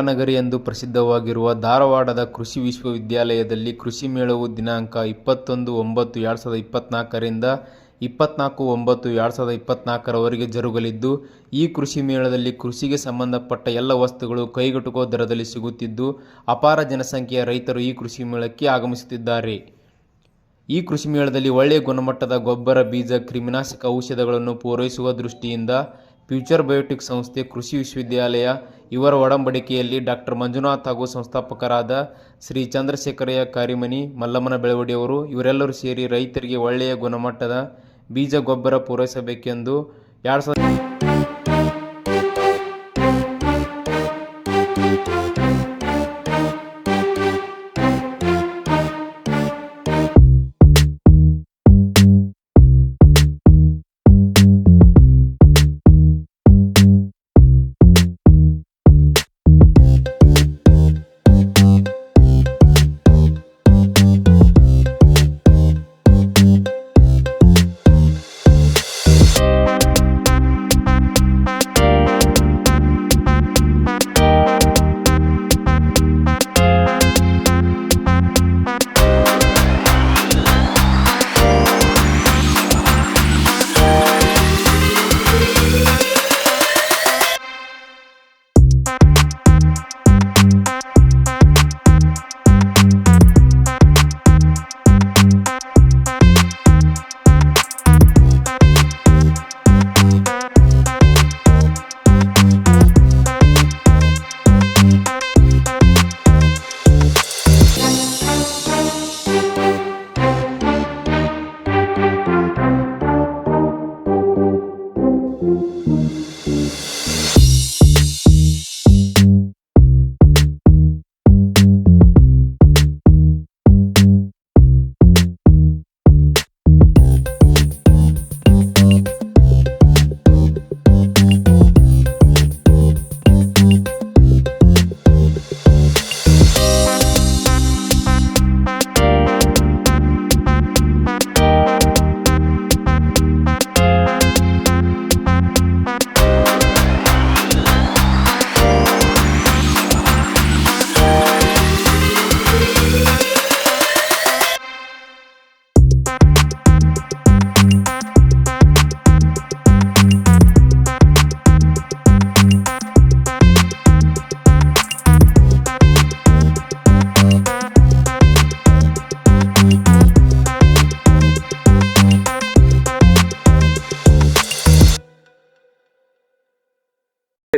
ನಗರಿ ಎಂದು ಪ್ರಸಿದ್ಧವಾಗಿರುವ ಧಾರವಾಡದ ಕೃಷಿ ವಿಶ್ವವಿದ್ಯಾಲಯದಲ್ಲಿ ಕೃಷಿ ಮೇಳವು ದಿನಾಂಕ ಇಪ್ಪತ್ತೊಂದು ಒಂಬತ್ತು ಎರಡು ಸಾವಿರದ ಇಪ್ಪತ್ತ್ನಾಲ್ಕರಿಂದ ಇಪ್ಪತ್ನಾಲ್ಕು ಒಂಬತ್ತು ಎರಡು ಸಾವಿರದ ಇಪ್ಪತ್ತ್ನಾಲ್ಕರವರೆಗೆ ಜರುಗಲಿದ್ದು, ಈ ಕೃಷಿ ಮೇಳದಲ್ಲಿ ಕೃಷಿಗೆ ಸಂಬಂಧಪಟ್ಟ ಎಲ್ಲ ವಸ್ತುಗಳು ಕೈಗೆಟುಕುವ ದರದಲ್ಲಿ ಸಿಗುತ್ತಿದ್ದು, ಅಪಾರ ಜನಸಂಖ್ಯೆಯ ರೈತರು ಈ ಕೃಷಿ ಮೇಳಕ್ಕೆ ಆಗಮಿಸುತ್ತಿದ್ದಾರೆ. ಈ ಕೃಷಿ ಮೇಳದಲ್ಲಿ ಒಳ್ಳೆಯ ಗುಣಮಟ್ಟದ ಗೊಬ್ಬರ, ಬೀಜ, ಕ್ರಿಮಿನಾಶಕ ಔಷಧಗಳನ್ನು ಪೂರೈಸುವ ದೃಷ್ಟಿಯಿಂದ ಫ್ಯೂಚರ್ ಬಯೋಟಿಕ್ ಸಂಸ್ಥೆ ಕೃಷಿ ವಿಶ್ವವಿದ್ಯಾಲಯ, ಇವರ ಒಡಂಬಡಿಕೆಯಲ್ಲಿ ಡಾಕ್ಟರ್ ಮಂಜುನಾಥ್ ಹಾಗೂ ಸಂಸ್ಥಾಪಕರಾದ ಶ್ರೀ ಚಂದ್ರಶೇಖರಯ್ಯ ಕಾರಿಮನಿ, ಮಲ್ಲಮ್ಮನ ಬೆಳವಡಿಯವರು, ಇವರೆಲ್ಲರೂ ಸೇರಿ ರೈತರಿಗೆ ಒಳ್ಳೆಯ ಗುಣಮಟ್ಟದ ಬೀಜ ಗೊಬ್ಬರ ಪೂರೈಸಬೇಕೆಂದು ಎರಡು ಸಾವಿರದ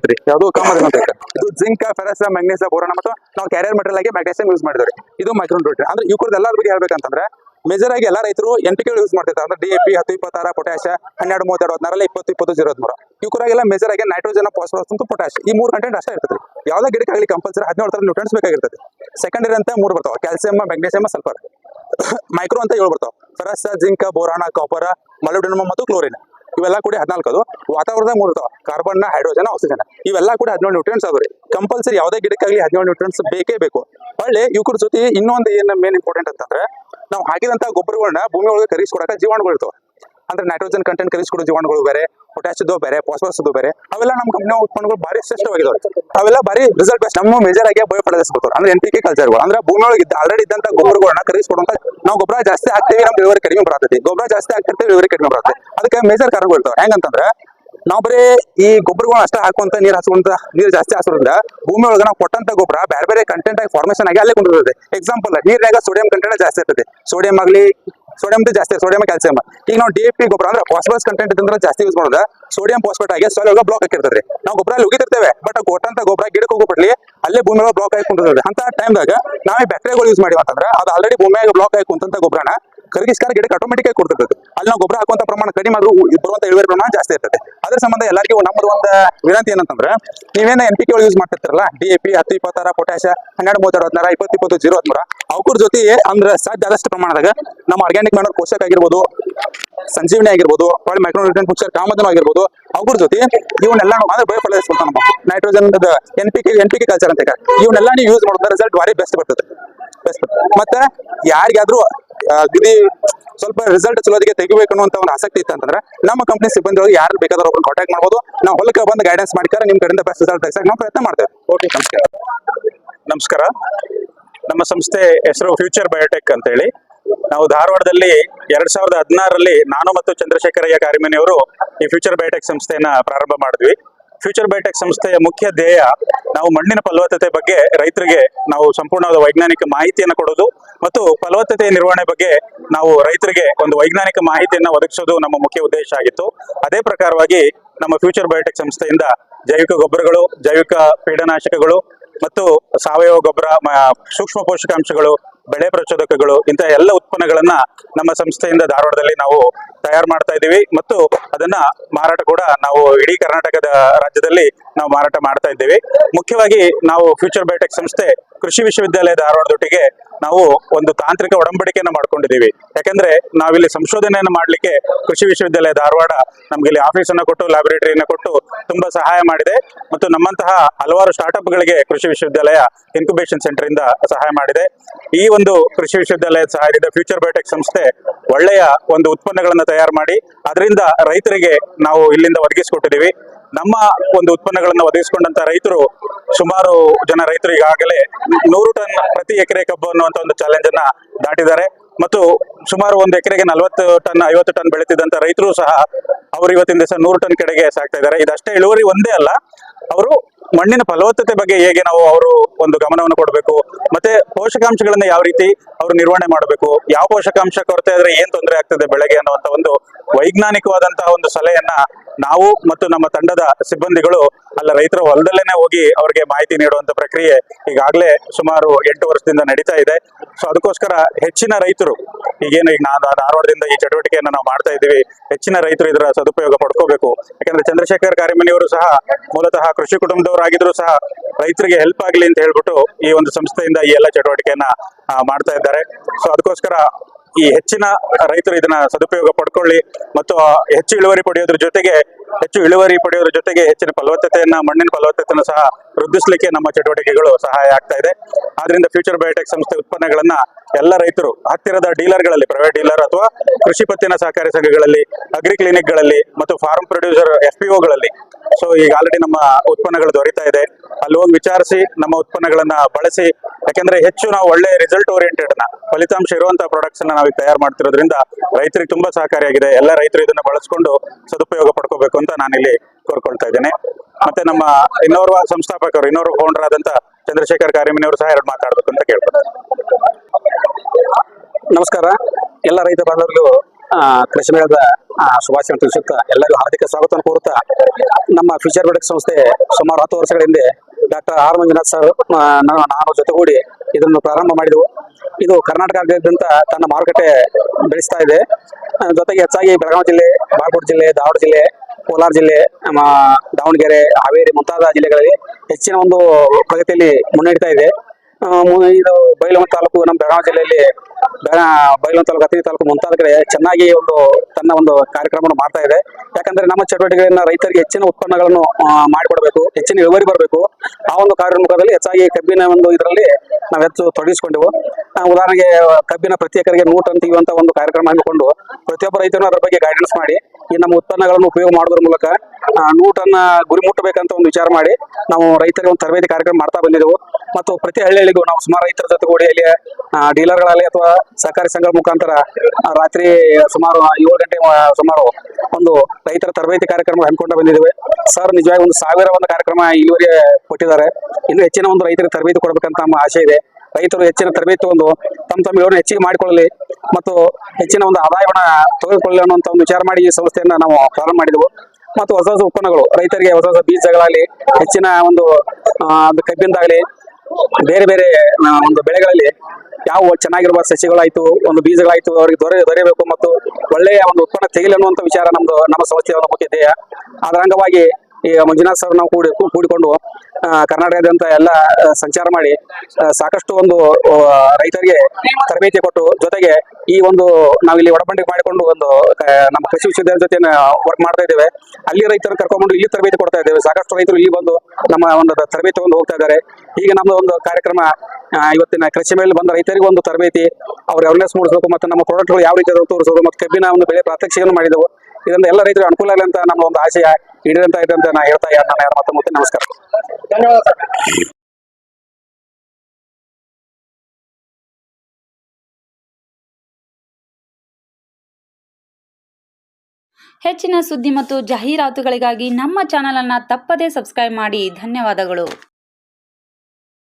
ಐತ್ರಿ ಯಾವುದು ಕಾಮರ್ಸ್ ಅಂತ ಐತೆ. ಇದು ಜಿಂಕ್ ಫೆರಸ್ ಮ್ಯಾಗ್ನೀಸ್ ಬೋರಾನ ಮತ್ತು ನಾವು ಕ್ಯಾರಿಯರ್ ಮೆಟೀರಿಯಲ್ ಆಗಿ ಮ್ಯಾಗ್ನೇಸಿಯಂ ಯೂಸ್ ಮಾಡಿದ್ರಿ ಇದು ಮೈಕ್ರೋನ್ ರೋಟ್ರಿ ಅಂದ್ರೆ ಇವ್ರದ್ದು ಎಲ್ಲರ ಬಗ್ಗೆ ಹೇಳ್ಬೇಕಂತಂದ್ರೆ ಮೇಜರ್ ಆಗಿ ಎಲ್ಲ ರೈತರು ಎನ್ ಪಿ ಯೂಸ್ ಮಾಡ್ತಿರ್ತಾರೆ. ಅಂದ್ರೆ ಡಿ ಎ ಪಿ ಹತ್ತು ಇಪ್ಪತ್ತಾರ ಪೊಟ್ಯಾಶ ಹನ್ನೆರಡು ಮೂವತ್ತೆರಡು ಹದಿನಾರಲ್ಲ ಇಪ್ಪತ್ತು ಇಪ್ಪತ್ತು ಜೀರೋ ಹದಿಮೂರು. ಇವ್ರಾಗೆಲ್ಲ ಮೇಜರ್ ಆಗಿ ನೈಟ್ರೋಜನ್ ಫಾಸ್ಫರಸ್ ಮತ್ತು ಪೊಟ್ಯಾಶ್ ಈ ಮೂರು ಕಂಟೆಂಟ್ ಅಷ್ಟೇ ಇರ್ತದೆ. ಯಾವುದೇ ಗಿಡಕ್ಕಾಗಲಿ ಕಂಪಲ್ಸರಿ ಹದಿನೇಳು ಥರ ನ್ಯೂಟ್ರೆಂಟ್ಸ್ ಬೇಕಾಗಿರ್ತದೆ. ಸೆಕೆಂಡರಿ ಅಂತ ಮೂರು ಬರ್ತಾವೆ. ಕ್ಯಾಲ್ಸಿಯಂ ಮ್ಯಾಗ್ನೀಸಿಯಂ ಸಲ್ಫರ್ ಮೈಕ್ರೋ ಅಂತ ಏಳು ಬರ್ತಾವೆ. ಫೆರಸ್ ಜಿಂಕ್ ಬೋರಾನ ಕಾಪರ ಮಲೋಡಿನಮ ಮತ್ತು ಕ್ಲೋರಿನ್ ಇವೆಲ್ಲ ಕೂಡ ಹದಿನಾಲ್ಕು ಅದು. ವಾತಾವರಣದಾಗ ಮೂರು ಇರ್ತಾವ ಕಾರ್ಬನ್ ಹೈಡ್ರೋಜನ್ ಆಕ್ಸಿಜನ್ ಇವೆಲ್ಲ ಕೂಡ ಹದಿನೇಳು ನ್ಯೂಟ್ರಿಯನ್ಸ್ ರೀ ಕಂಪಲ್ಸರಿ ಯಾವುದೇ ಗಿಡಕ್ಕಾಗಲಿ ಹದಿನೇಳು ನ್ಯೂಟ್ರಿಯನ್ಸ್ ಬೇಕೇ ಬೇಕು. ಒಳ್ಳೆ ಇವ್ರ ಜೊತೆ ಇನ್ನೊಂದು ಏನು ಮೇನ್ ಇಂಪಾರ್ಟೆಂಟ್ ಅಂತಂದ್ರೆ, ನಾವು ಹಾಕಿದಂತ ಗೊಬ್ಬರಗಳನ್ನ ಭೂಮಿ ಒಳಗೆ ಕರಗಿಸ್ಕೊಡಕ ಜೀವಾಣುಗಳು ಇರ್ತಾವ. ಅಂದ್ರೆ ನೈಟ್ರೋಜನ್ ಕಂಟೆಂಟ್ ಕಲಿಸ್ಕೊಡೋ ಜೀವಾಣುಗಳು ಬೇರೆ ಪೊಟ್ಯಾಶದ್ದು ಬೇರೆ ಫಾಸ್ಫರಸ್ ಬೇರೆ, ಅವೆಲ್ಲ ನಮ್ಮ ಕಂಪ್ನಿ ಉತ್ಪನ್ನಗಳು ಭಾರಿ ಶ್ರೇಷ್ಠವಾಗಿದಾವೆ. ಅವೆಲ್ಲ ಭಾರಿ ರಿಸಲ್ಟ್ ಬೆಸ್ಟ್ ನಮ್ಮ ಮೇಜರ್ ಆಗಿ ಬಯೋ ಫರ್ಟಿಲೈಸರ್ಸ್ ಅಂದ್ರೆ ಎನ್ ಪಿ ಕೆ ಕಲ್ಚರ್ಗಳು ಅಂದ್ರೆ ಭೂಮಿ ಒಳಗೆ ಇದ್ದ ಆಲ್ರೆಡಿ ಇದ್ದಂತ ಗೊಬ್ಬರಗಳನ್ನ ಕರಗಿಸ್ಕೊಡುವಂತ ನಾವು ಗೊಬ್ಬರ ಜಾಸ್ತಿ ಹಾಕ್ತೀವಿ ನಮ್ಮ ಇಳುವರಿ ಕಡಿಮೆ ಬರತೈತಿ. ಗೊಬ್ಬರ ಜಾಸ್ತಿ ಹಾಕ್ತಿರ್ತೀವಿ, ಇಳುವರಿ ಕಡಿಮೆ ಬರುತ್ತೆ. ಅದಕ್ಕೆ ಮೇಜರ್ ಕಾರಣಗಳು ಇರ್ತಾವೆ. ಹೆಂಗಂತಂದ್ರೆ, ನಾವು ಬರೀ ಈ ಗೊಬ್ಬರಗಳನ್ನ ಅಷ್ಟೇ ಹಾಕುವಂತ ನೀರು ಹಾಸುವಂತ ನೀರು ಜಾಸ್ತಿ ಹಾಸೋದ್ರಿಂದ ಭೂಮಿ ಒಳಗೆ ನಾವು ಕೊಟ್ಟಂತ ಗೊಬ್ಬರ ಬೇರೆ ಬೇರೆ ಕಂಟೆಂಟ್ ಆಗಿ ಫಾರ್ಮೇಶನ್ ಆಗಿ ಅಲ್ಲೇ ಕುಂದಿರ್ತದೆ ಎಕ್ಸಾಂಪಲ್ ನೀರ್ನಾಗ ಸೋಡಿಯಂ ಕಂಟೆಂಟ್ ಜಾಸ್ತಿ ಇರ್ತದೆ ಸೋಡಿಯಂ ಆಗಲಿ ಸೋಡಿಯಂ ಜಾಸ್ತಿ ಸೋಡಿಯಂ ಕ್ಯಾಲ್ಸಿಯಂ ಈಗ ನಾವು ಡಿ ಪಿ ಗೊಬ್ಬರ ಅಂದ್ರೆ ಫಾಸ್ಫರಸ್ ಕಂಟೆಂಟ್ ಇದ್ರೆ ಜಾಸ್ತಿ ಯೂಸ್ ಮಾಡೋದ. ಸೋಡಿಯಂ ಫಾಸ್ಫೇಟ್ ಆಗಿ ಒಳಗೆ ಬ್ಲಾಕ್ ಹಾಕಿರ್ತದ್ರಿ. ನಾವು ಗೊಬ್ಬರ ಅಲ್ಲಿ ಉಗಿತಿರ್ತೇವೆ ಬಟ್ ಕೊಟ್ಟಂತ ಗೊಬ್ಬರ ಗಿಡಕ್ಕೆ ಹೋಗ್ಬಿಡ್ಲಿ ಅಲ್ಲೇ ಭೂಮಿ ಬ್ಲಾಕ್ ಹಾಕೊಂಡಿರ್ತದೆ ಅಂತ ಟೈಮ್ದಾಗ ನಾವೇ ಬ್ಯಾಕ್ಟೀರಿಯಾಗಳು ಯೂಸ್ ಮಾಡಿ ಅಂತಂದ್ರೆ ಅದು ಆಲ್ರೆಡಿ ಭೂಮಿಯಾಗ ಬ್ಲಾಕ್ ಕುಂತ ಗೊಬ್ಬರನ ಕರಗಿಸ್ಕಾರ ಗಿಡಕ್ಕೆ ಆಟೋಮೆಟಿಕ್ ಆಗಿ ಕೊಡ್ತಿರ್ತದೆ ಅಲ್ಲಿ ನಾವು ಗೊಬ್ಬರ ಹಾಕುವಂತ ಪ್ರಮಾಣ ಕಡಿಮೆ ಆದ್ರೂ ಬರುವಂತ ಇಳುವರಿ ಪ್ರಮಾಣ ಜಾಸ್ತಿ ಇರ್ತದೆ ಅದ್ರ ಸಂಬಂಧ ಎಲ್ಲರಿಗೂ ನಮ್ಮದು ಒಂದು ವಿನಂತಿ ಏನಂತಂದ್ರೆ, ನೀವೇನ ಎನ್ ಪಿ ಕೆ ಯೂಸ್ ಮಾಡ್ತಿರ್ತಾರಲ್ಲ ಡಿ ಎ ಪಿ ಹತ್ತು, ಇಪ್ಪತ್ತಾರ ಪೊಟ್ಯಾಶ ಹನ್ನೆರಡು, ಮೂವತ್ತೆರಡು, ಹದಿನಾರ, ಇಪ್ಪತ್ತು ಇಪ್ಪತ್ತು ಜೀರೋ ಹದಿಮೂರ ಅವ್ರ ಜೊತೆ ಅಂದ್ರೆ ಸಾಧ್ಯ ಆದಷ್ಟು ಪ್ರಮಾಣದಾಗ ನಮ್ಮ ಆರ್ಗ್ಯಾನಿಕ್ ಮಾಡೋರ್ ಪೋಷಕ ಆಗಿರ್ಬೋದು, ಸಂಜೀವನಿ ಆಗಿರ್ಬೋದು, ಒಳ್ಳೆ ಮೈಕ್ರೋ ನ್ಯೂಟ್ರಿಯನ್ ಪುಕ್ಷರ್ ಕಾಮದನ ಆಗಿರ್ಬೋದು ಅವ್ರ ಜೊತೆ ಇವನ್ನೆಲ್ಲ ಅಂದ್ರೆ ಬಯೋ ಫರ್ಟಿಲೈಸರ್ಸ್ ಅಂತ ನಮ್ಮ nitrogen N P K N P K culture ಅಂತ ಇವನ್ನೆಲ್ಲ ನೀವು ಯೂಸ್ ಮಾಡೋದ್ರ ರಿಸಲ್ಟ್ ಭಾರಿ ಬೆಸ್ಟ್ ಬರ್ತದೆ ಬೆಸ್ಟ್ ಮತ್ತೆ ಯಾರಿಗಾದ್ರೂ ಆ, ಸ್ವಲ್ಪ ರಿಸಲ್ಟ್ ಚಲೋದಿಗೆ ತೆಗಿಬೇಕು ಅನ್ನುವಂತ ಒಂದು ಆಸಕ್ತಿ ಇತ್ತು ಅಂತಂದ್ರೆ ನಮ್ಮ ಕಂಪನಿ ಒಳಗೆ ಯಾರು ಬೇಕಾದ್ರೂ ಒಬ್ಬರು ಕಾಂಟ್ಯಾಕ್ಟ್ ಮಾಡ್ಬೋದು. ನಾವು ಹೊಲಕ್ಕೆ ಬಂದು ಗೈಡೆನ್ಸ್ ಮಾಡ್ತಾರೆ ನಿಮ್ ಕಡೆಯಿಂದ ಬೆಸ್ಟ್ ರಿಸಲ್ಟ್ ತೆಗಿಸಕ್ಕೆ ನಾವು ಪ್ರಯತ್ನ ಮಾಡ್ತೇವೆ. ಓಕೆ ನಮಸ್ಕಾರ. ನಮಸ್ಕಾರ. ನಮ್ಮ ಸಂಸ್ಥೆ ಹೆಸರು ಫ್ಯೂಚರ್ ಬಯೋಟೆಕ್ ಅಂತ ಹೇಳಿ ನಾವು ಧಾರವಾಡದಲ್ಲಿ ಎರಡ್ ಸಾವಿರದ ಹದಿನಾರರಲ್ಲಿ ನಾನು ಮತ್ತು ಚಂದ್ರಶೇಖರಯ್ಯ ಕಾರಿಮನಿಯವರು ಈ ಫ್ಯೂಚರ್ ಬಯೋಟೆಕ್ ಸಂಸ್ಥೆಯನ್ನ ಪ್ರಾರಂಭ ಮಾಡಿದ್ವಿ. ಫ್ಯೂಚರ್ ಬಯೋಟೆಕ್ ಸಂಸ್ಥೆಯ ಮುಖ್ಯ ಧ್ಯೇಯ ನಾವು ಮಣ್ಣಿನ ಫಲವತ್ತತೆ ಬಗ್ಗೆ ರೈತರಿಗೆ ನಾವು ಸಂಪೂರ್ಣವಾದ ವೈಜ್ಞಾನಿಕ ಮಾಹಿತಿಯನ್ನು ಕೊಡೋದು ಮತ್ತು ಫಲವತ್ತತೆ ನಿರ್ವಹಣೆ ಬಗ್ಗೆ ನಾವು ರೈತರಿಗೆ ಒಂದು ವೈಜ್ಞಾನಿಕ ಮಾಹಿತಿಯನ್ನು ಒದಗಿಸೋದು ನಮ್ಮ ಮುಖ್ಯ ಉದ್ದೇಶ ಆಗಿತ್ತು. ಅದೇ ಪ್ರಕಾರವಾಗಿ ನಮ್ಮ ಫ್ಯೂಚರ್ ಬಯೋಟೆಕ್ ಸಂಸ್ಥೆಯಿಂದ ಜೈವಿಕ ಗೊಬ್ಬರಗಳು, ಜೈವಿಕ ಪೀಡನಾಶಕಗಳು ಮತ್ತು ಸಾವಯವ ಗೊಬ್ಬರ ಸೂಕ್ಷ್ಮ ಪೋಷಕಾಂಶಗಳು ಬೆಳೆ ಪ್ರಚೋದಕಗಳು, ಇಂತಹ ಎಲ್ಲ ಉತ್ಪನ್ನಗಳನ್ನ ನಮ್ಮ ಸಂಸ್ಥೆಯಿಂದ ಧಾರವಾಡದಲ್ಲಿ ನಾವು ತಯಾರು ಮಾಡ್ತಾ ಇದ್ದೀವಿ. ಮತ್ತು ಅದನ್ನ ಮಾರಾಟ ಕೂಡ ನಾವು ಇಡೀ ಕರ್ನಾಟಕದ ರಾಜ್ಯದಲ್ಲಿ ನಾವು ಮಾರಾಟ ಮಾಡ್ತಾ ಇದ್ದೀವಿ. ಮುಖ್ಯವಾಗಿ ನಾವು ಫ್ಯೂಚರ್ ಬಯೋಟೆಕ್ ಸಂಸ್ಥೆ ಕೃಷಿ ವಿಶ್ವವಿದ್ಯಾಲಯ ಧಾರವಾಡದೊಟ್ಟಿಗೆ ನಾವು ಒಂದು ತಾಂತ್ರಿಕ ಒಡಂಬಡಿಕೆಯನ್ನು ಮಾಡ್ಕೊಂಡಿದ್ದೀವಿ. ಯಾಕಂದ್ರೆ ನಾವಿಲ್ಲಿ ಸಂಶೋಧನೆಯನ್ನು ಮಾಡಲಿಕ್ಕೆ ಕೃಷಿ ವಿಶ್ವವಿದ್ಯಾಲಯ ಧಾರವಾಡ ನಮ್ಗೆ ಇಲ್ಲಿ ಆಫೀಸನ್ನು ಕೊಟ್ಟು ಲ್ಯಾಬೊರೇಟರಿಯನ್ನು ಕೊಟ್ಟು ತುಂಬಾ ಸಹಾಯ ಮಾಡಿದೆ. ಮತ್ತು ನಮ್ಮಂತಹ ಹಲವಾರು ಸ್ಟಾರ್ಟ್ಅಪ್ಗಳಿಗೆ ಕೃಷಿ ವಿಶ್ವವಿದ್ಯಾಲಯ ಇನ್ಕ್ಯುಬೇಷನ್ ಸೆಂಟರ್ ಇಂದ ಸಹಾಯ ಮಾಡಿದೆ. ಈ ಒಂದು ಕೃಷಿ ವಿಶ್ವವಿದ್ಯಾಲಯದ ಸಹಾಯದಿಂದ ಫ್ಯೂಚರ್ ಬಯೋಟೆಕ್ ಸಂಸ್ಥೆ ಒಳ್ಳೆಯ ಒಂದು ಉತ್ಪನ್ನಗಳನ್ನು ತಯಾರು ಮಾಡಿ, ಅದರಿಂದ ರೈತರಿಗೆ ನಾವು ಇಲ್ಲಿಂದ ಒದಗಿಸಿಕೊಟ್ಟಿದ್ದೀವಿ. ನಮ್ಮ ಒಂದು ಉತ್ಪನ್ನಗಳನ್ನು ಒದಗಿಸಿಕೊಂಡಂತ ರೈತರು ಸುಮಾರು ಜನ ರೈತರು ಈಗಾಗಲೇ ನೂರು ಟನ್ ಪ್ರತಿ ಎಕರೆ ಕಬ್ಬು ಅನ್ನುವಂತ ಒಂದು ಚಾಲೆಂಜ್ ಅನ್ನ ದಾಟಿದ್ದಾರೆ. ಮತ್ತು ಸುಮಾರು ಒಂದು ಎಕರೆಗೆ ನಲವತ್ತು ಟನ್, ಐವತ್ತು ಟನ್ ಬೆಳೆತಿದ್ದಂತ ರೈತರು ಸಹ ಅವರು ಇವತ್ತಿನ ದಿವಸ ನೂರು ಟನ್ ಕಡೆಗೆ ಸಾಕ್ತಾ ಇದ್ದಾರೆ. ಇದಷ್ಟೇ ಇಳುವರಿ ಒಂದೇ ಅಲ್ಲ, ಅವರು ಮಣ್ಣಿನ ಫಲವತ್ತತೆ ಬಗ್ಗೆ ಹೇಗೆ ನಾವು ಅವರು ಒಂದು ಗಮನವನ್ನು ಕೊಡಬೇಕು? ಮತ್ತೆ ಪೋಷಕಾಂಶಗಳನ್ನ ಯಾವ ರೀತಿ ಅವರು ನಿರ್ವಹಣೆ ಮಾಡಬೇಕು? ಯಾವ ಪೋಷಕಾಂಶ ಕೊರತೆ ಆದ್ರೆ ಏನ್ ತೊಂದರೆ ಆಗ್ತದೆ ಬೆಳೆಗೆ ಅನ್ನುವಂತ ಒಂದು ವೈಜ್ಞಾನಿಕವಾದಂತಹ ಒಂದು ಸಲಹೆಯನ್ನ ನಾವು ಮತ್ತು ನಮ್ಮ ತಂಡದ ಸಿಬ್ಬಂದಿಗಳು ಅಲ್ಲ ರೈತರ ಹೊಲದಲ್ಲೇನೆ ಹೋಗಿ ಅವರಿಗೆ ಮಾಹಿತಿ ನೀಡುವಂತ ಪ್ರಕ್ರಿಯೆ ಈಗಾಗಲೇ ಸುಮಾರು ಎಂಟು ವರ್ಷದಿಂದ ನಡೀತಾ ಇದೆ. ಸೊ ಅದಕ್ಕೋಸ್ಕರ ಹೆಚ್ಚಿನ ರೈತರು, ಈಗೇನು ಈಗ ನಾನು ಧಾರವಾಡದಿಂದ ಈ ಚಟುವಟಿಕೆಯನ್ನು ನಾವು ಮಾಡ್ತಾ ಇದ್ದೀವಿ, ಹೆಚ್ಚಿನ ರೈತರು ಇದರ ಸದುಪಯೋಗ ಪಡ್ಕೋಬೇಕು. ಯಾಕಂದ್ರೆ ಚಂದ್ರಶೇಖರ್ ಕಾರಿಮನಿಯವರು ಸಹ ಮೂಲತಃ ಕೃಷಿ ಕುಟುಂಬದವರಾಗಿದ್ರು ಸಹ ರೈತರಿಗೆ ಹೆಲ್ಪ್ ಆಗಲಿ ಅಂತ ಹೇಳ್ಬಿಟ್ಟು ಈ ಒಂದು ಸಂಸ್ಥೆಯಿಂದ ಈ ಎಲ್ಲ ಚಟುವಟಿಕೆಯನ್ನ ಮಾಡ್ತಾ ಇದ್ದಾರೆ. ಸೊ ಅದಕ್ಕೋಸ್ಕರ ಈ ಹೆಚ್ಚಿನ ರೈತರು ಇದನ್ನ ಸದುಪಯೋಗ ಪಡ್ಕೊಳ್ಳಿ ಮತ್ತು ಹೆಚ್ಚು ಇಳುವರಿ ಪಡೆಯೋದ್ರ ಜೊತೆಗೆ ಹೆಚ್ಚು ಇಳುವರಿ ಪಡೆಯೋದ್ರ ಜೊತೆಗೆ ಹೆಚ್ಚಿನ ಫಲವತ್ತತೆಯನ್ನ, ಮಣ್ಣಿನ ಫಲವತ್ತತೆಯನ್ನು ಸಹ ವೃದ್ಧಿಸಲಿಕ್ಕೆ ನಮ್ಮ ಚಟುವಟಿಕೆಗಳು ಸಹಾಯ ಆಗ್ತಾ ಇದೆ. ಆದ್ರಿಂದ ಫ್ಯೂಚರ್ ಬಯೋಟೆಕ್ ಸಂಸ್ಥೆ ಉತ್ಪನ್ನಗಳನ್ನ ಎಲ್ಲ ರೈತರು, ಹತ್ತಿರದ ಡೀಲರ್ಗಳಲ್ಲಿ ಪ್ರೈವೇಟ್ ಡೀಲರ್ ಅಥವಾ ಕೃಷಿ ಪತ್ತಿನ ಸಹಕಾರಿ ಸಂಘಗಳಲ್ಲಿ ಅಗ್ರಿ ಕ್ಲಿನಿಕ್ಗಳಲ್ಲಿ ಮತ್ತು ಫಾರ್ಮ್ ಪ್ರೊಡ್ಯೂಸರ್ ಎಫ್ ಪಿ ಒಗಳಲ್ಲಿ ಸೊ ಈಗ ಆಲ್ರೆಡಿ ನಮ್ಮ ಉತ್ಪನ್ನಗಳು ದೊರೀತಾ ಇದೆ. ಅಲ್ಲಿ ಹೋಗಿ ವಿಚಾರಿಸಿ ನಮ್ಮ ಉತ್ಪನ್ನಗಳನ್ನ ಬಳಸಿ, ಯಾಕಂದ್ರೆ ಹೆಚ್ಚು ನಾವು ಒಳ್ಳೆ ರಿಸಲ್ಟ್ ಓರಿಯೆಂಟೆಡ್ನ, ಫಲಿತಾಂಶ ಇರುವಂತಹ ಪ್ರಾಡಕ್ಟ್ಸ್ ನಾವು ತಯಾರು ಮಾಡ್ತಿರೋದ್ರಿಂದ ರೈತರಿಗೆ ತುಂಬಾ ಸಹಕಾರಿಯಾಗಿದೆ. ಎಲ್ಲ ರೈತರು ಇದನ್ನ ಬಳಸ್ಕೊಂಡು ಸದುಪಯೋಗ ಪಡ್ಕೋಬೇಕು ಅಂತ ನಾನಿಲ್ಲಿ ಕೋರ್ಕೊಳ್ತಾ ಇದ್ದೇನೆ. ಮತ್ತೆ ನಮ್ಮ ಇನ್ನೋರ್ವ ಸಂಸ್ಥಾಪಕರು, ಇನ್ನೋರ್ವ ಫೌಂಡರ್ ಆದಂತ ಚಂದ್ರಶೇಖರ್ ಕಾರ್ಯಮನಿಯವರು ಸಹ ಎರಡು ಮಾತಾಡ್ಬೇಕು ಅಂತ ಕೇಳ್ಬೋದು ನಮಸ್ಕಾರ. ಎಲ್ಲ ರೈತ ಬಾಂಧವರಿಗೂ ಕೃಷಿ ಮೇಳದ ಶುಭಾಶಯ ತಿಳಿಸುತ್ತಾ ಎಲ್ಲರಿಗೂ ಹಾರ್ದಿಕ ಸ್ವಾಗತವನ್ನು ಕೋರುತ್ತಾ ನಮ್ಮ ಫ್ಯೂಚರ್ ಪ್ರೊಡಕ್ಟ್ ಸಂಸ್ಥೆ ಸುಮಾರು ಹತ್ತು ವರ್ಷಗಳ ಹಿಂದೆ ಡಾಕ್ಟರ್ ಆರ್ ಮಂಜುನಾಥ್ ಸರ್ ನಾನು ಜೊತೆಗೂಡಿ ಇದನ್ನು ಪ್ರಾರಂಭ ಮಾಡಿದೆವು. ಇದು ಕರ್ನಾಟಕದಾದ್ಯಂತ ತನ್ನ ಮಾರುಕಟ್ಟೆ ಬೆಳೆಸ್ತಾ ಇದೆ. ಜೊತೆಗೆ ಹೆಚ್ಚಾಗಿ ಬೆಳಗಾವಿ ಜಿಲ್ಲೆ, ಬಾಗಲಕೋಟೆ ಜಿಲ್ಲೆ, ಧಾರವಾಡ ಜಿಲ್ಲೆ, ಕೋಲಾರ ಜಿಲ್ಲೆ, ನಮ್ಮ ದಾವಣಗೆರೆ, ಹಾವೇರಿ ಮುಂತಾದ ಜಿಲ್ಲೆಗಳಲ್ಲಿ ಹೆಚ್ಚಿನ ಒಂದು ಪ್ರಗತಿಯಲ್ಲಿ ಮುನ್ನಡೀತಾ ಇದೆ. ಇದು ಬೈಲಮ ತಾಲೂಕು, ನಮ್ಮ ಬೆಳಗಾವಿ ಜಿಲ್ಲೆಯಲ್ಲಿ ಬೈಲಹೊಂಗ ತಾಲೂಕು ಅತಿ ತಾಲೂಕು ಮುಂತಾದ ಕಡೆ ಚೆನ್ನಾಗಿ ಒಂದು ತನ್ನ ಒಂದು ಕಾರ್ಯಕ್ರಮವನ್ನು ಮಾಡ್ತಾ ಇದೆ. ಯಾಕಂದ್ರೆ ನಮ್ಮ ಚಟುವಟಿಕೆಗಳನ್ನ ರೈತರಿಗೆ ಹೆಚ್ಚಿನ ಉತ್ಪನ್ನಗಳನ್ನು ಮಾಡಿಕೊಡಬೇಕು, ಹೆಚ್ಚಿನ ಇಳುವರಿ ಬರಬೇಕು. ಆ ಒಂದು ಕಾರ್ಯಕ್ರಮದಲ್ಲಿ ಹೆಚ್ಚಾಗಿ ಕಬ್ಬಿನ ಒಂದು ಇದರಲ್ಲಿ ನಾವು ಹೆಚ್ಚು ತೊಡಗಿಸಿಕೊಂಡೆವು. ಉದಾಹರಣೆಗೆ ಕಬ್ಬಿನ ಪ್ರತಿ ಎಕರೆಗೆ ನೂಟ್ ಅಂತೀವಿ ಅಂತ ಒಂದು ಕಾರ್ಯಕ್ರಮ ಹಮ್ಮಿಕೊಂಡು ಪ್ರತಿಯೊಬ್ಬ ರೈತರು ಅದರ ಬಗ್ಗೆ ಗೈಡೆನ್ಸ್ ಮಾಡಿ, ಈ ನಮ್ಮ ಉತ್ಪನ್ನಗಳನ್ನು ಉಪಯೋಗ ಮಾಡೋದ್ರ ಮೂಲಕ ನೂಟನ್ನ ಗುರಿ ಮುಟ್ಟಬೇಕಂತ ಒಂದು ವಿಚಾರ ಮಾಡಿ, ನಾವು ರೈತರಿಗೆ ಒಂದು ತರಬೇತಿ ಕಾರ್ಯಕ್ರಮ ಮಾಡ್ತಾ ಬಂದಿದ್ದೆವು ಮತ್ತು ಪ್ರತಿ ಹಳ್ಳಿಗಳಿಗೂ ನಾವು ಸುಮಾರು ರೈತರ ಜೊತೆ ಕೂಡಿ ಅಲ್ಲಿ ಡೀಲರ್ಗಳಲ್ಲಿ ಅಥವಾ ಸಹಕಾರಿ ಸಂಘ ಮುಖಾಂತರ ರಾತ್ರಿ ಸುಮಾರು ಏಳು ಗಂಟೆ ಸುಮಾರು ಒಂದು ರೈತರ ತರಬೇತಿ ಕಾರ್ಯಕ್ರಮ ಹಮ್ಮಿಕೊಂಡು ಬಂದಿದ್ದೇವೆ. ಸರ್, ನಿಜವಾಗಿ ಒಂದು ಸಾವಿರ ಒಂದು ಕಾರ್ಯಕ್ರಮ ಇಲ್ಲಿವರೆಗೆ ಕೊಟ್ಟಿದ್ದಾರೆ. ಇನ್ನು ಹೆಚ್ಚಿನ ಒಂದು ರೈತರಿಗೆ ತರಬೇತಿ ಕೊಡಬೇಕಂತ ನಮ್ಮ ಆಸೆ ಇದೆ. ರೈತರು ಹೆಚ್ಚಿನ ತರಬೇತಿ ಒಂದು ತಮ್ಮ ತಮ್ಮ ಇವರನ್ನು ಹೆಚ್ಚಿಗೆ ಮಾಡಿಕೊಳ್ಳಲಿ ಮತ್ತು ಹೆಚ್ಚಿನ ಒಂದು ಆದಾಯವನ್ನು ತೆಗೆದುಕೊಳ್ಳಲಿ ಅನ್ನುವಂತ ಒಂದು ವಿಚಾರ ಮಾಡಿ ಈ ಸಂಸ್ಥೆಯನ್ನು ನಾವು ಪ್ರಾರಂಭ ಮಾಡಿದೆವು. ಮತ್ತು ಹೊಸ ಹೊಸ ಉತ್ಪನ್ನಗಳು, ರೈತರಿಗೆ ಹೊಸ ಹೊಸ ಬೀಜಗಳಾಗಲಿ, ಹೆಚ್ಚಿನ ಒಂದು ಕಬ್ಬಿಂದಾಗಲಿ ಬೇರೆ ಬೇರೆ ಒಂದು ಬೆಳೆಗಳಲ್ಲಿ ಯಾವ ಚೆನ್ನಾಗಿರುವ ಸಸ್ಯಗಳಾಯ್ತು ಒಂದು ಬೀಜಗಳಾಯ್ತು, ಅವರಿಗೆ ದೊರೆ, ದೊರೆಯಬೇಕು ಮತ್ತು ಒಳ್ಳೆಯ ಒಂದು ಉತ್ಪನ್ನ ತೆಗೆಯಲಿ ಅನ್ನುವಂಥ ವಿಚಾರ ನಮ್ದು ನಮ್ಮ ಸಂಸ್ಥೆಯ ಮುಖ್ಯ ಧ್ಯೇಯ. ಅದರ ಅಂಗವಾಗಿ ಈ ಮಂಜುನಾಥ್ ಸರ್ ನಾವು ಕೂಡಿ ಕೂಡಿಕೊಂಡು ಕರ್ನಾಟಕದಂತ ಎಲ್ಲ ಸಂಚಾರ ಮಾಡಿ ಸಾಕಷ್ಟು ಒಂದು ರೈತರಿಗೆ ತರಬೇತಿ ಕೊಟ್ಟು ಜೊತೆಗೆ ಈ ಒಂದು ನಾವಿಲ್ಲಿ ಒಡಂಬಡಿಕೆ ಮಾಡಿಕೊಂಡು ಒಂದು ನಮ್ಮ ಕೃಷಿ ವಿಶ್ವವಿದ್ಯಾಲಯ ಜೊತೆ ವರ್ಕ್ ಮಾಡ್ತಾ ಇದ್ದೇವೆ. ಅಲ್ಲಿ ರೈತರು ಕರ್ಕೊಂಡು ಇಲ್ಲಿ ತರಬೇತಿ ಕೊಡ್ತಾ ಇದ್ದೇವೆ. ಸಾಕಷ್ಟು ರೈತರು ಇಲ್ಲಿ ಬಂದು ನಮ್ಮ ಒಂದು ತರಬೇತಿ ಒಂದು ಹೋಗ್ತಾ ಇದ್ದಾರೆ. ಹೀಗೆ ನಮ್ಮ ಒಂದು ಕಾರ್ಯಕ್ರಮ ಇವತ್ತಿನ ಕೃಷಿ ಮೇಲೆ ಬಂದ ರೈತರಿಗೆ ಒಂದು ತರಬೇತಿ, ಅವ್ರ ಅವೇರ್ನೆಸ್ ಮೂಡಿಸಬೇಕು ಮತ್ತು ನಮ್ಮ ಪ್ರಾಡಕ್ಟ್ಗಳು ಯಾವ ರೀತಿ ತೋರಿಸೋದು ಮತ್ತು ಕಬ್ಬಿನ ಒಂದು ಬೆಳೆ ಪ್ರಾತ್ಯಕ್ಷಿಕೆಯನ್ನು ಮಾಡಿದವು. ಇದರಿಂದ ಎಲ್ಲ ರೈತರಿಗೆ ಅನುಕೂಲ ಆಗಲಿ ಅಂತ ನಮ್ಮ ಒಂದು ಆಶಯ. ಈಡೇರಂತ ಇದೆ ಅಂತ ನಾ ಹೇಳ್ತಾ ನಾನು ಯಾರ ಮಾತು ಮತ್ತೆ ನಮಸ್ಕಾರ. ಹೆಚ್ಚಿನ ಸುದ್ದಿ ಮತ್ತು ಜಾಹೀರಾತುಗಳಿಗಾಗಿ ನಮ್ಮ ಚಾನಲನ್ನು ತಪ್ಪದೇ ಸಬ್ಸ್ಕ್ರೈಬ್ ಮಾಡಿ. ಧನ್ಯವಾದಗಳು.